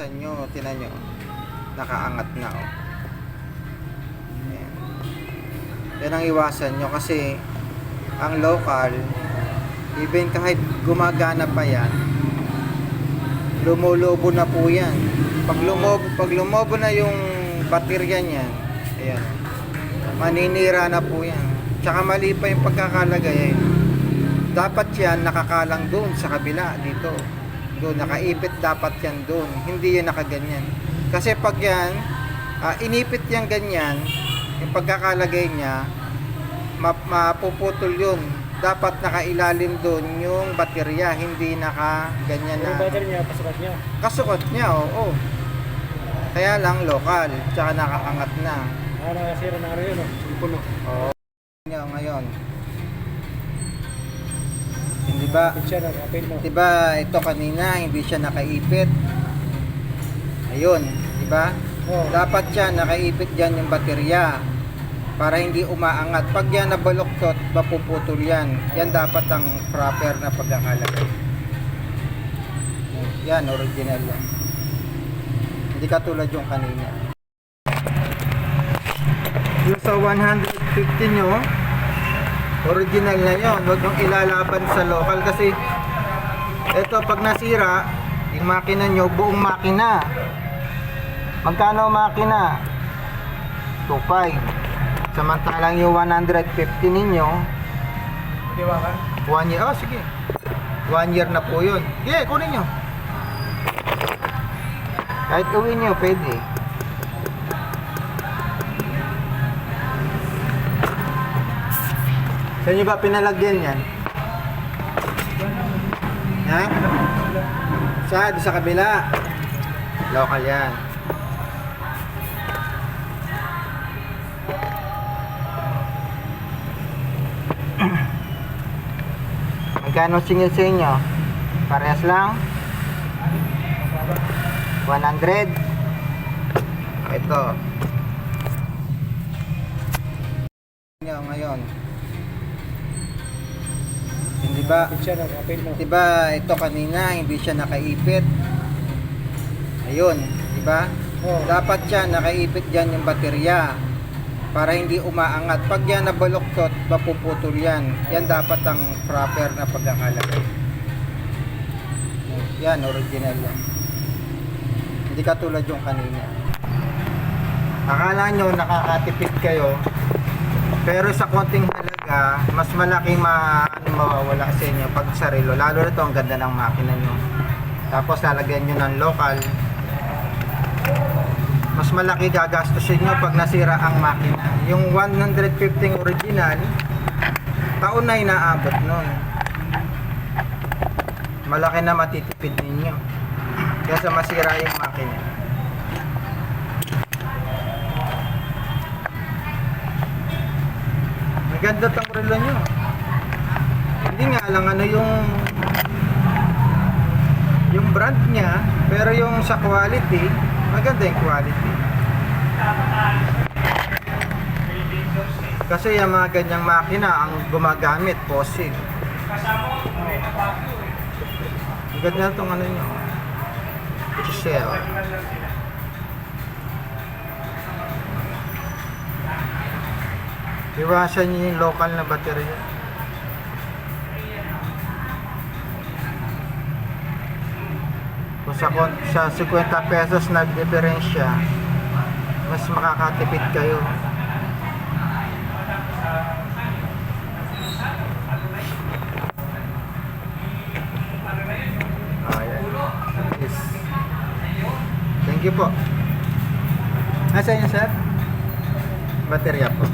Tignan nyo, tinan nyo. Nakaangat na, oh. Ayan. Yan ang iwasan nyo kasi ang local, even kahit gumagana pa yan, lumulobo na po yan. Pag lumobo, pag lumobo na yung baterya niyan, ayan, maninira na po yan. Tsaka mali pa yung pagkakalagay. Dapat yan nakakalang doon sa kabila, dito. Doon, nakaipit dapat yan doon. Hindi yan nakaganyan. Kasi pag yan, ah, inipit yan ganyan, yung pagkakalagay niya, ma- mapuputol yun. Dapat nakailalim doon yung baterya, hindi naka ganyan Yung na. battery niya, pasukat niya. Kasukot niya, oo. Kaya lang local, tsaka nakaangat na. Ah, nakasira na rin yun, oh. Yung. Oo. Ngayon. Hindi ba? Di ba ito kanina hindi siya nakaipit? Ayun, di ba? Oh, Dapat siya nakaipit diyan yung baterya para hindi umaangat. Pag yan nabaluktot, mapuputol yan. Yan dapat ang proper na pagkakalagay. Yan, original yan. Hindi katulad yung kanina. Yung sa 150 nyo, original na yon. Huwag nyo ilalaban sa local kasi ito pag nasira, yung makina nyo, buong makina. Magkano makina? 2.5. Samantalang yung 150 ninyo, di ba ka? one year, oh sige. One year na po yun. Sige, kunin nyo. Kahit uwi nyo, pwede. Saan nyo ba pinalagyan yan? Ha? Sa, sa kabila. Local yan. Magkano singil sa inyo? Parehas lang? 100? Ito. Hindi ba? Pinsya na, kapin mo. Di ba ito kanina hindi siya nakaipit? Ayun, di ba? Oh, Dapat siya nakaipit diyan yung baterya para hindi umaangat. Pag yan nabaluktot, mapuputol yan. Yan dapat ang proper na pagkakalagay. Yan, original yan. Hindi katulad yung kanina. Akala nyo nakakatipid kayo, pero sa konting halaga, mas malaki ma ano, mawawala sa inyo pag sarilo. Lalo na to ang ganda ng makina nyo. Tapos lalagyan nyo ng local. Mas malaki gagastusin nyo pag nasira ang makina. Yung 115 original, taon na inaabot nun. Malaki na matitipid ninyo. Kesa masira yung makina. Maganda tong relo nyo. Hindi nga lang ano yung yung brand niya, pero yung sa quality, maganda yung quality. Kasi yung mga ganyang makina ang gumagamit, fossil. Ang ganda itong ano nyo. Shell. Iwasan nyo yung local na baterya. Kung sa, sa 50 pesos na diferensya, mas makakatipid kayo. Ayan. Thank you po. Nasa inyo, sir? Baterya po.